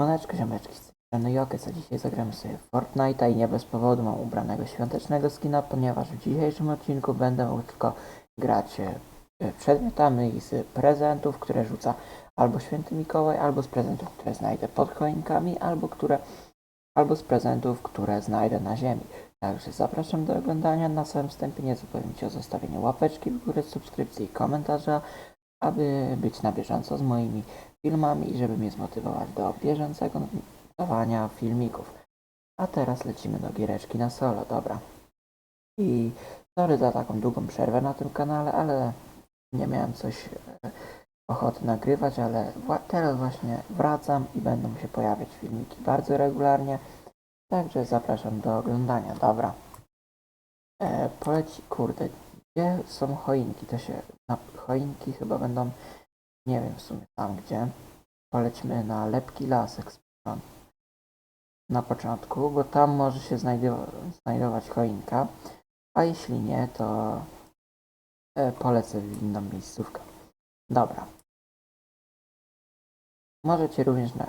Siemaneczko, ziomeczki, strony Jokes, a dzisiaj zagramy sobie w Fortnite'a i nie bez powodu mam ubranego świątecznego skina, ponieważ w dzisiejszym odcinku będę mógł tylko grać e, e, przedmiotami z prezentów, które rzuca albo Święty Mikołaj, albo z prezentów, które znajdę pod choinkami, albo które albo z prezentów, które znajdę na ziemi. Także zapraszam do oglądania. Na samym wstępie nie zapomnijcie o zostawieniu łapeczki w górę, subskrypcji i komentarza, aby być na bieżąco z moimi filmami żeby mnie zmotywować do bieżącego dawania filmików. A teraz lecimy do giereczki na solo, dobra. I sorry za taką długą przerwę na tym kanale, ale nie miałem coś e, ochoty nagrywać, ale teraz właśnie wracam i będą się pojawiać filmiki bardzo regularnie. Także zapraszam do oglądania, dobra. E, poleci, kurde, gdzie są choinki? To się, na choinki chyba będą, nie wiem w sumie tam gdzie. Polećmy na lepki lasek z. Na początku, bo tam może się znajdowa- znajdować choinka. A jeśli nie, to e, polecę w inną miejscówkę. Dobra. Możecie również na,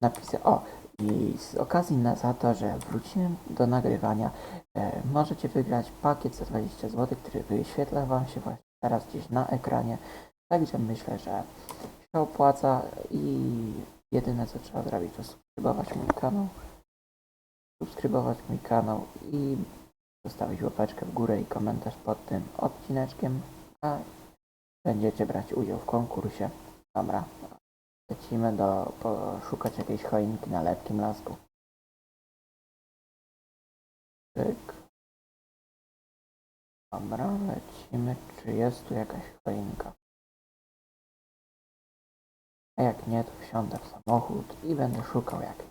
napisać. O, i z okazji na, za to, że wróciłem do nagrywania, e, możecie wygrać pakiet za 20 zł, który wyświetla Wam się właśnie teraz gdzieś na ekranie. Także myślę, że się opłaca i jedyne co trzeba zrobić to subskrybować mój kanał. Subskrybować mój kanał i zostawić łapeczkę w górę i komentarz pod tym odcineczkiem, a będziecie brać udział w konkursie. Dobra, lecimy do poszukać jakiejś choinki na lepkim lasku. Pyk. Dobra, lecimy. Czy jest tu jakaś choinka? A jak nie, to wsiądę w samochód i będę szukał jakiejś.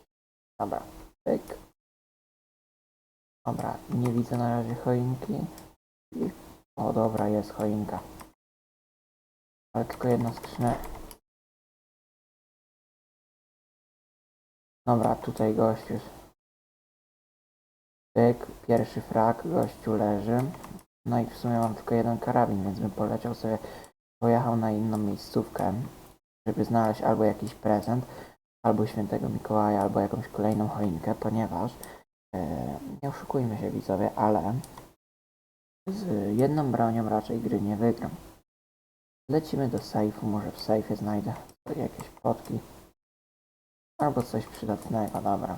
Dobra, pyk. Dobra, nie widzę na razie choinki. I... O dobra, jest choinka. Ale tylko jedna skrzynia. Dobra, tutaj gościu. Pyk, pierwszy frak, gościu leży. No i w sumie mam tylko jeden karabin, więc bym poleciał sobie, pojechał na inną miejscówkę, żeby znaleźć albo jakiś prezent, albo świętego Mikołaja, albo jakąś kolejną choinkę, ponieważ e, nie oszukujmy się widzowie, ale z jedną bronią raczej gry nie wygram. Lecimy do sejfu, może w sejfie znajdę jakieś potki. Albo coś przydatnego, dobra.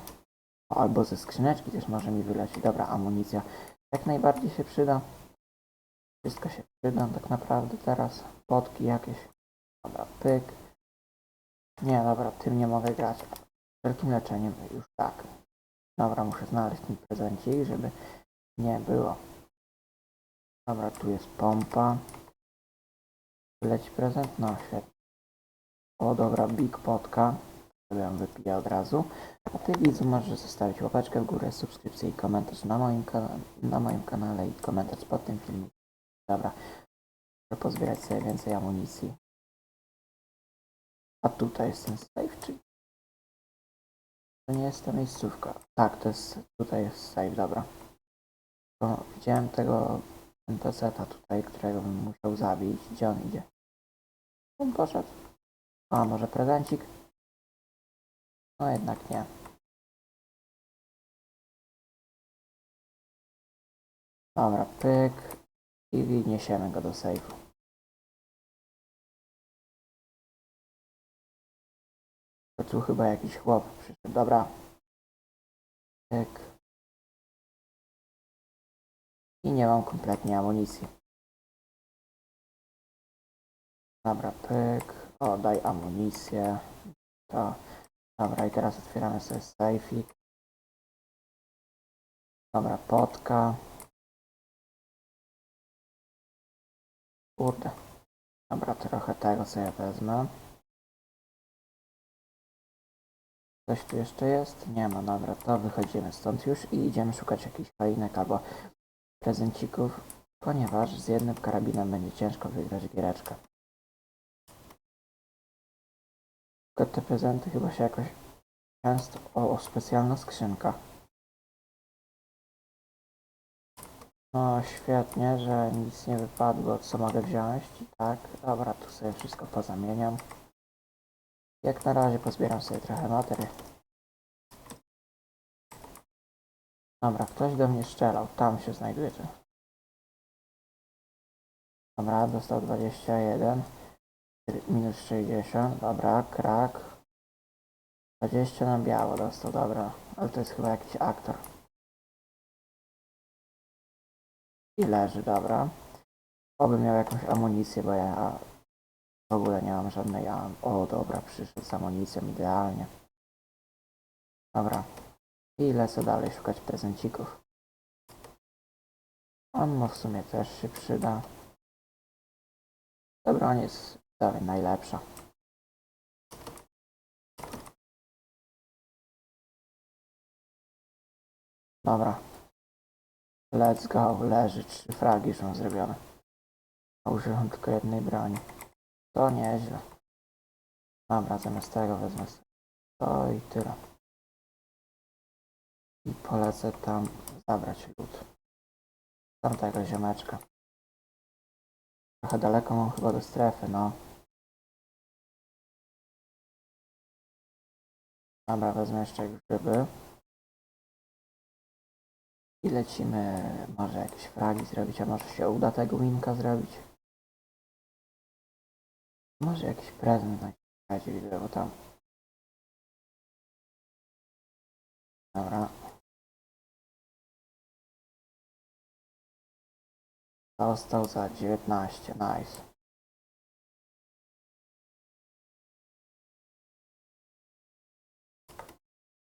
Albo ze skrzyneczki też może mi wylecieć. Dobra, amunicja jak najbardziej się przyda. Wszystko się przyda tak naprawdę teraz. Potki jakieś. Dobra, pyk. Nie, dobra, tym nie mogę grać. Wielkim leczeniem już tak. Dobra, muszę znaleźć ten prezencik, żeby nie było. Dobra, tu jest pompa. Leci prezent? No, świetnie. O, dobra, big potka. Ją wypiję od razu. A ty widzu możesz zostawić łapeczkę w górę, subskrypcję i komentarz na moim, na moim kanale i komentarz pod tym filmem. Dobra. Pozbierać sobie więcej amunicji. A tutaj jest ten safe, czy... To nie jest ta miejscówka. Tak, to jest... Tutaj jest safe, dobra. To widziałem tego NPC-ta tutaj, którego bym musiał zabić. Gdzie on idzie? On poszedł. A, może prezencik? No jednak nie. Dobra, pyk. I niesiemy go do sejfu. Tu chyba jakiś chłop przyszedł. Dobra. Pyk. I nie mam kompletnie amunicji. Dobra, pyk. O, daj amunicję. To. Dobra, i teraz otwieramy sobie sejfik. Dobra, potka. Kurde. Dobra, trochę tego sobie wezmę. Coś tu jeszcze jest? Nie ma, dobra, to wychodzimy stąd już i idziemy szukać jakichś fajnek albo prezencików, ponieważ z jednym karabinem będzie ciężko wygrać giereczkę. Tylko te prezenty chyba się jakoś często... O, o specjalna skrzynka. No świetnie, że nic nie wypadło, co mogę wziąć. Tak, dobra, tu sobie wszystko pozamieniam. Jak na razie pozbieram sobie trochę matery. Dobra, ktoś do mnie strzelał. Tam się znajduje. Dobra, dostał 21. Minus 60. Dobra, krak. 20 na biało dostał, dobra. Ale to jest chyba jakiś aktor. I leży, dobra. Oby miał jakąś amunicję, bo ja w ogóle nie mam żadnej am... O, dobra, przyszedł z amunicją, idealnie. Dobra. I lecę dalej szukać prezencików. Ammo w sumie też się przyda. Ta broń jest dalej najlepsza. Dobra. Let's go. Leży. Trzy fragi są zrobione. A Użyłem tylko jednej broni. To nieźle. Dobra, zamiast tego wezmę to i tyle. I polecę tam zabrać lód. Tamtego ziomeczka. Trochę daleko mam chyba do strefy, no. Dobra, wezmę jeszcze grzyby. I lecimy, może jakieś fragi zrobić, a może się uda tego winka zrobić. Może jakiś prezent na razie widzę, bo tam. Dobra. Został za 19, nice.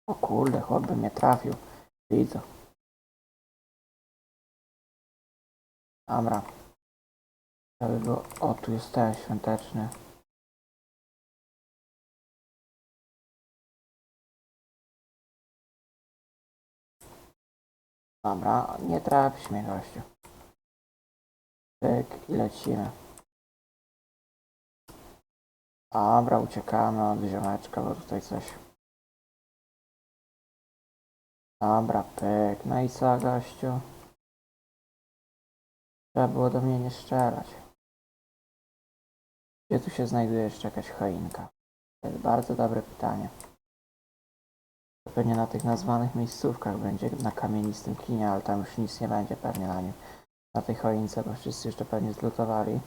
O kurde, chłop by mnie trafił. Widzę. Dobra. Było... O, tu jest ten świąteczny. Dobra, nie trafisz mnie gościu. Pyk i lecimy. Dobra, uciekamy od ziomeczka, bo tutaj coś... Dobra, pyk. No i co, gościu? Trzeba było do mnie nie strzelać. Gdzie tu się znajduje jeszcze jakaś choinka? To jest bardzo dobre pytanie. Pewnie na tych nazwanych miejscówkach będzie na kamienistym kinie, ale tam już nic nie będzie pewnie na nim. Na tej choince, bo wszyscy jeszcze pewnie zlutowali.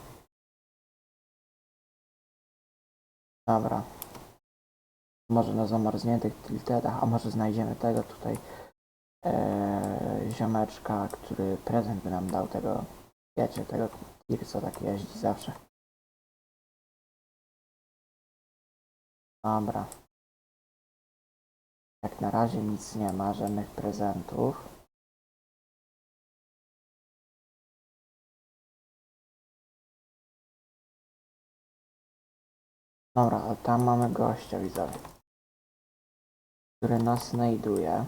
Dobra. Może na zamarzniętych tiltedach, a może znajdziemy tego tutaj e, ziomeczka, który prezent by nam dał tego, wiecie, tego tir, co tak jeździ zawsze. Dobra. Jak na razie nic nie ma, żadnych prezentów. Dobra, a tam mamy gościa, widzowie. Który nas znajduje.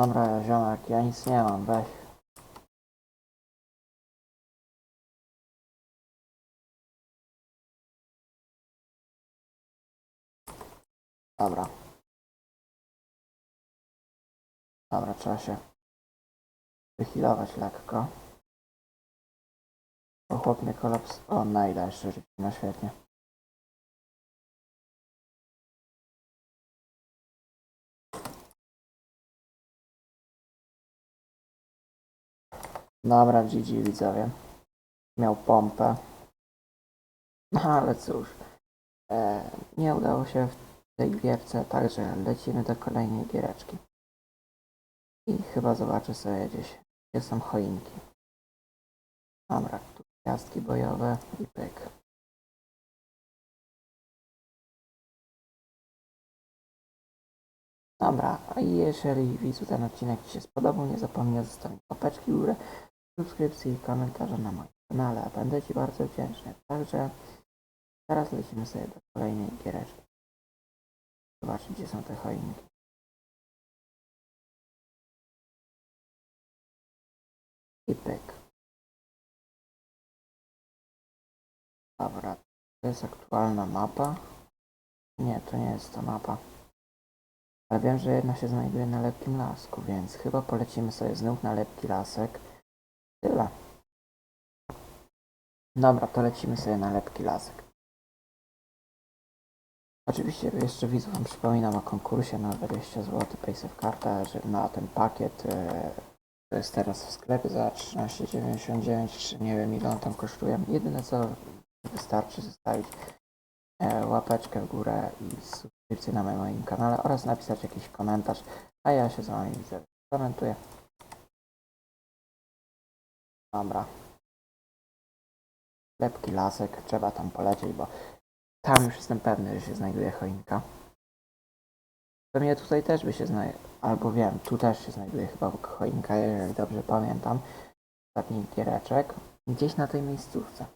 Dobra, ziomek, ja nic nie mam, weź. Dobra. Dobra, trzeba się wychilować lekko. Bo chłop mnie kolaps... O, najda jeszcze życie, no świetnie. Dobra, GG widzowie. Miał pompę. No ale cóż. E, nie udało się w tej gierce, także lecimy do kolejnej giereczki. I chyba zobaczę sobie gdzieś, gdzie są choinki. Dobra, tu gwiazdki bojowe i pyk. Dobra, a jeżeli widzu ten odcinek Ci się spodobał, nie zapomnij zostawić łapeczki w górę, subskrypcji i komentarza na moim kanale. Będę Ci bardzo wdzięczny. Także teraz lecimy sobie do kolejnej giereczki. Zobaczyć, gdzie są te choinki. I pyk. Dobra, to jest aktualna mapa. Nie, to nie jest ta mapa. Ale wiem, że jedna się znajduje na lepkim lasku, więc chyba polecimy sobie znów na lepki lasek. Tyle. Dobra, to lecimy sobie na lepki lasek. Oczywiście jeszcze widzom przypominam o konkursie na 20 zł PaySafe karta, że na ten pakiet e, to jest teraz w sklepie za 13,99 czy nie wiem ile on tam kosztuje. Jedyne co wystarczy zostawić e, łapeczkę w górę i subskrypcję na moim kanale oraz napisać jakiś komentarz, a ja się z wami widzę. Komentuję. Dobra. Lepki lasek, trzeba tam polecieć, bo tam już jestem pewny, że się znajduje choinka. Pewnie tutaj też by się znajduje, albo wiem, tu też się znajduje chyba choinka, jeżeli dobrze pamiętam. Ostatni giereczek. Gdzieś na tej miejscówce.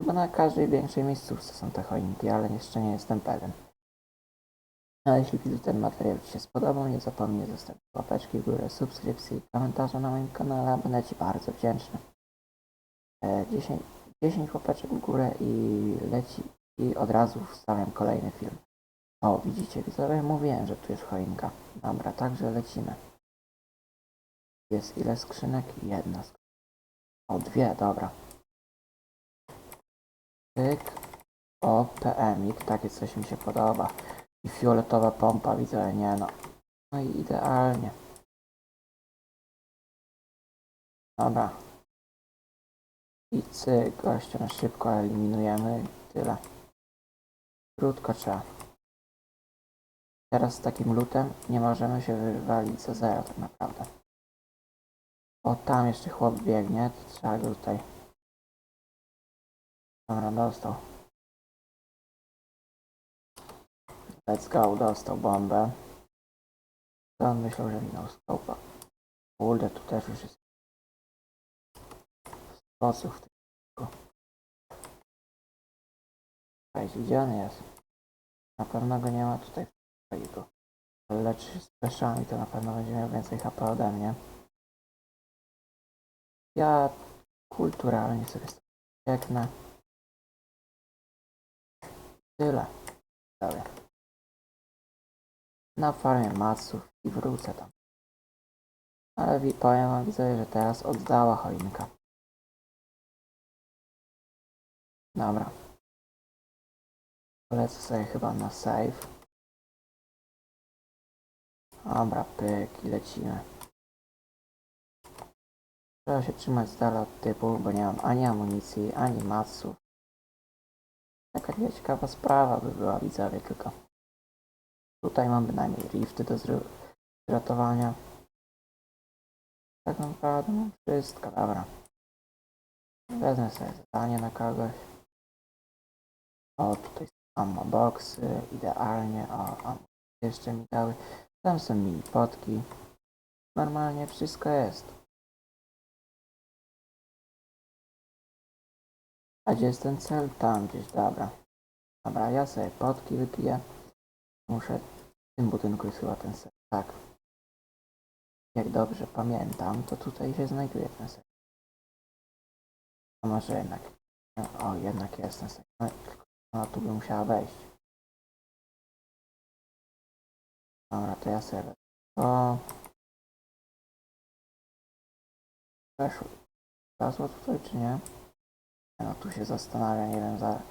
Chyba na każdej większej miejscówce są te choinki, ale jeszcze nie jestem pewien. A jeśli widzę ten materiał Ci się spodobał, nie zapomnij zostawić łapeczki w górę, subskrypcji i komentarza na moim kanale, będę Ci bardzo wdzięczny. E, 10, 10 łapeczek w górę i leci i od razu wstawiam kolejny film. O, widzicie, widzowie, mówiłem, że tu jest choinka. Dobra, także lecimy. Jest ile skrzynek? Jedna skrzynek. O, dwie, dobra. Pyk. O, PMik, takie coś mi się podoba. I fioletowa pompa, widzę, nie no. No i idealnie. Dobra. I cyk, gościa na szybko eliminujemy. Tyle. Krótko trzeba. Teraz z takim lutem nie możemy się wywalić za zero tak naprawdę. O, tam jeszcze chłop biegnie, to trzeba go tutaj... Dobra, dostał. Let's go, dostał bombę. On myślał, że minął skopa. Kurde, tu też już jest sposób w tym. Cześć, gdzie on jest? Na pewno go nie ma tutaj swojego. Się z peszami, to na pewno będzie miał więcej HP ode mnie. Ja kulturalnie sobie piękne. Tyle. Dobra. Na farmie maców i wrócę tam. Ale wi- powiem wam widzę, że teraz oddała choinka. Dobra. Polecę sobie chyba na save. Dobra, pyk i lecimy. Trzeba się trzymać z dala od typu, bo nie mam ani amunicji, ani maców. Taka ciekawa sprawa by była, widzowie, tylko. Tutaj mam bynajmniej rifty do zratowania. Tak naprawdę mam wszystko, dobra. Wezmę sobie zadanie na kogoś. O, tutaj są ammo boxy, idealnie, o, ammo jeszcze mi dały. Tam są mini potki. Normalnie wszystko jest. A gdzie jest ten cel? Tam gdzieś, dobra. Dobra, ja sobie potki wypiję. Muszę... W tym budynku jest chyba ten cel, tak. Jak dobrze pamiętam, to tutaj się znajduje ten cel. A może jednak... O, jednak jest ten cel. No, tylko ona tu by musiała wejść. Dobra, to ja sobie to weszło. Weszło tutaj czy nie? No tu się zastanawia, nie wiem za.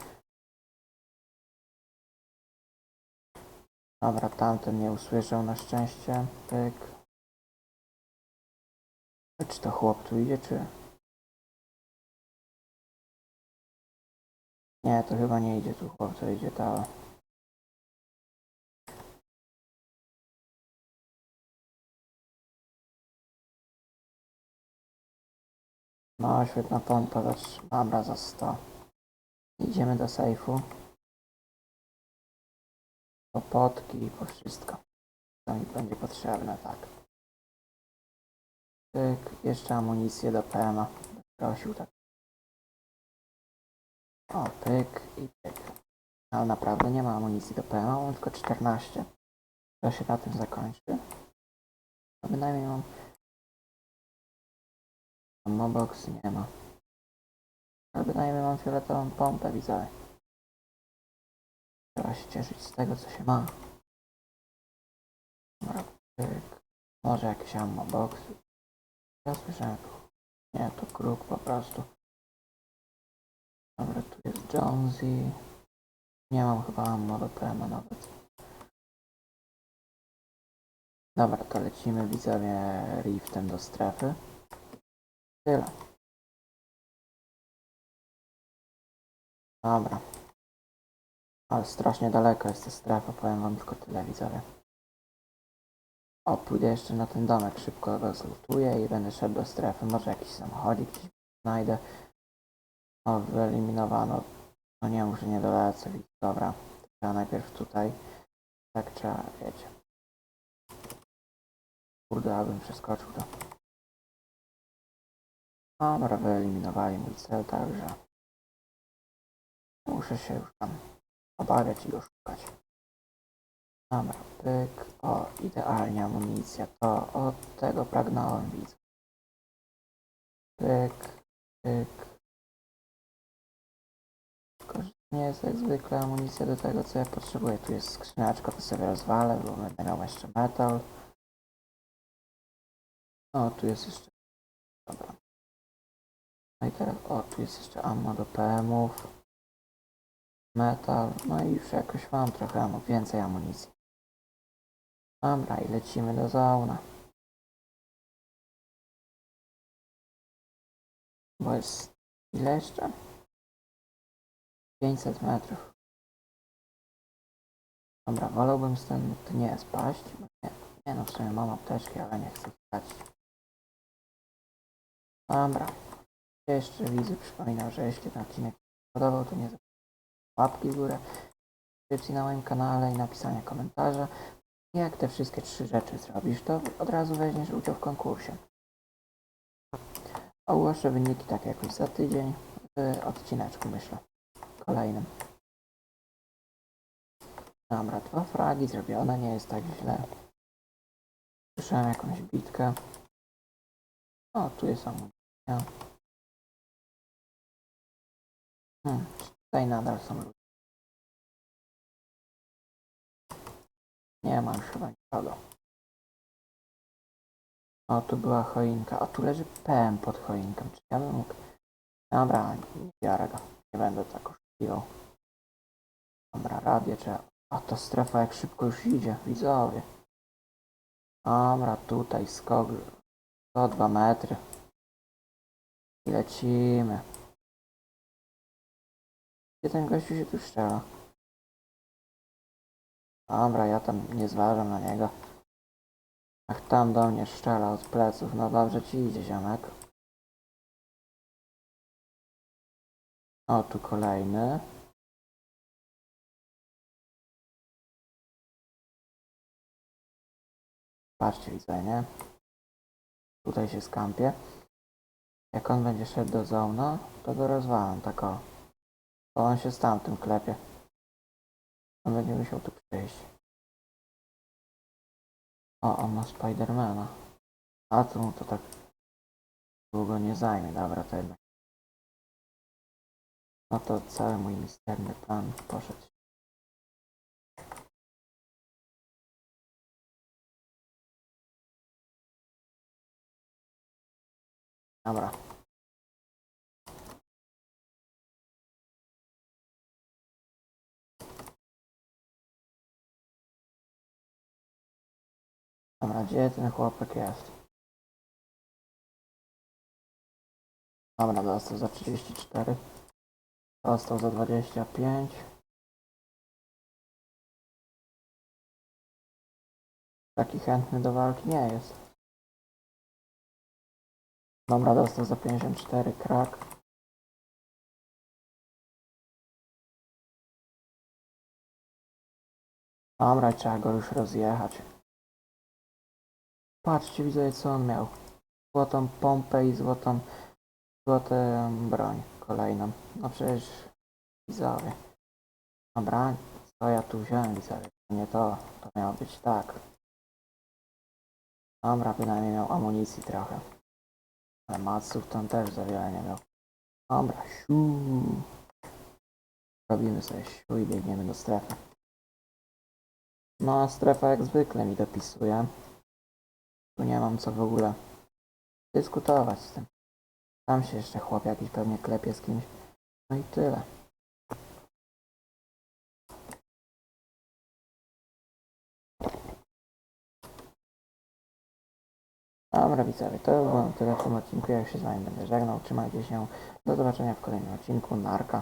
Dobra, tamten nie usłyszał na szczęście. Pyk. Czy to chłop tu idzie, czy... Nie, to chyba nie idzie tu chłop, to idzie ta... No, świetna pompa, zacz- dobra, za 100. Idziemy do sejfu. Po potki i po wszystko. Co mi będzie potrzebne, tak. Pyk, jeszcze amunicję do PMA. Prosił tak. O, pyk i pyk. Ale naprawdę nie ma amunicji do PMA, mam tylko 14. To się na tym zakończy. A bynajmniej mam Mobox nie ma. Ale bynajmniej mam fioletową pompę, widzę. Trzeba się cieszyć z tego, co się ma. Może jakieś ammo box. Ja słyszałem. Nie, to kruk po prostu. Dobra, tu jest Jonesy. Nie mam chyba ammo do PM nawet. Dobra, to lecimy widzowie riftem do strefy. Tyle. Dobra. Ale strasznie daleko jest ta strefa, powiem wam tylko tyle widzowie. O, pójdę jeszcze na ten domek, szybko go zlutuję i będę szedł do strefy. Może jakiś samochodzik gdzieś znajdę. O, wyeliminowano. No nie, może nie dolecę. Dobra, trzeba najpierw tutaj. Tak trzeba, wiecie. Kurde, abym przeskoczył to. Dobra, wyeliminowali mój cel, także muszę się już tam obawiać i go szukać. Dobra, pyk. O, idealnie amunicja. To od tego pragnąłem, widzę. Pyk, pyk. Tylko, że nie jest jak zwykle amunicja do tego, co ja potrzebuję. Tu jest skrzyneczka, to sobie rozwalę, bo będę miał jeszcze metal. O, tu jest jeszcze... Dobra. No i teraz, o, tu jest jeszcze ammo do PM-ów. Metal, no i już jakoś mam trochę więcej amunicji. Dobra, i lecimy do zona. Bo jest... ile jeszcze? 500 metrów. Dobra, wolałbym stąd nie spaść, nie, nie no, w sumie mam apteczki, ale nie chcę tracić. Dobra. Jeszcze widzę, przypominam, że jeśli ten odcinek podobał, to nie zapomnijcie łapki w górę, subskrypcji na moim kanale i napisania komentarza. Jak te wszystkie trzy rzeczy zrobisz, to od razu weźmiesz udział w konkursie. Ogłoszę wyniki tak jakoś za tydzień w odcineczku, myślę. Kolejnym. Dobra, dwa fragi zrobione, nie jest tak źle. Słyszałem jakąś bitkę. O, tu jest amunicja. Hmm, ludzie. Nie ma już chyba nikogo. O, tu była choinka. O, tu leży PM pod choinką. Czy ja bym mógł... Dobra, nie biorę go. Nie będę tak oszukiwał. Dobra, radio trzeba... O, ta strefa jak szybko już idzie, widzowie. Dobra, tutaj skok 102 metry. I lecimy. Gdzie ten gościu się tu strzela? Dobra, ja tam nie zważam na niego. Ach, tam do mnie strzela od pleców. No dobrze ci idzie, ziomek. O, tu kolejny. Patrzcie, widzę, nie? Tutaj się skampię. Jak on będzie szedł do zona, to go rozwalam, tak o. Bo on się z tamtym klepie. On będzie musiał tu przyjść. O, on ma Spidermana. A to mu to tak długo nie zajmie. Dobra, to jednak. No to cały mój misterny plan poszedł. Dobra. Dobra, gdzie ten chłopak jest? Dobra, dostał za 34. Dostał za 25. Taki chętny do walki nie jest. Dobra, dostał za 54 krak. Dobra, trzeba go już rozjechać. Patrzcie, widzę co on miał. Złotą pompę i złotą, złotą broń kolejną. No przecież widzowie. Dobra, co ja tu wziąłem widzowie? Nie to, to miało być tak. Dobra, bynajmniej miał amunicji trochę. Ale maców tam też za wiele nie miał. Dobra, siu. Robimy sobie siu i biegniemy do strefy. No a strefa jak zwykle mi dopisuje. Tu nie mam co w ogóle dyskutować z tym. Tam się jeszcze chłop jakiś pewnie klepie z kimś. No i tyle. Dobra widzowie, to było na tyle w tym odcinku. Ja już się z wami będę żegnał. Trzymajcie się. Do zobaczenia w kolejnym odcinku. Narka.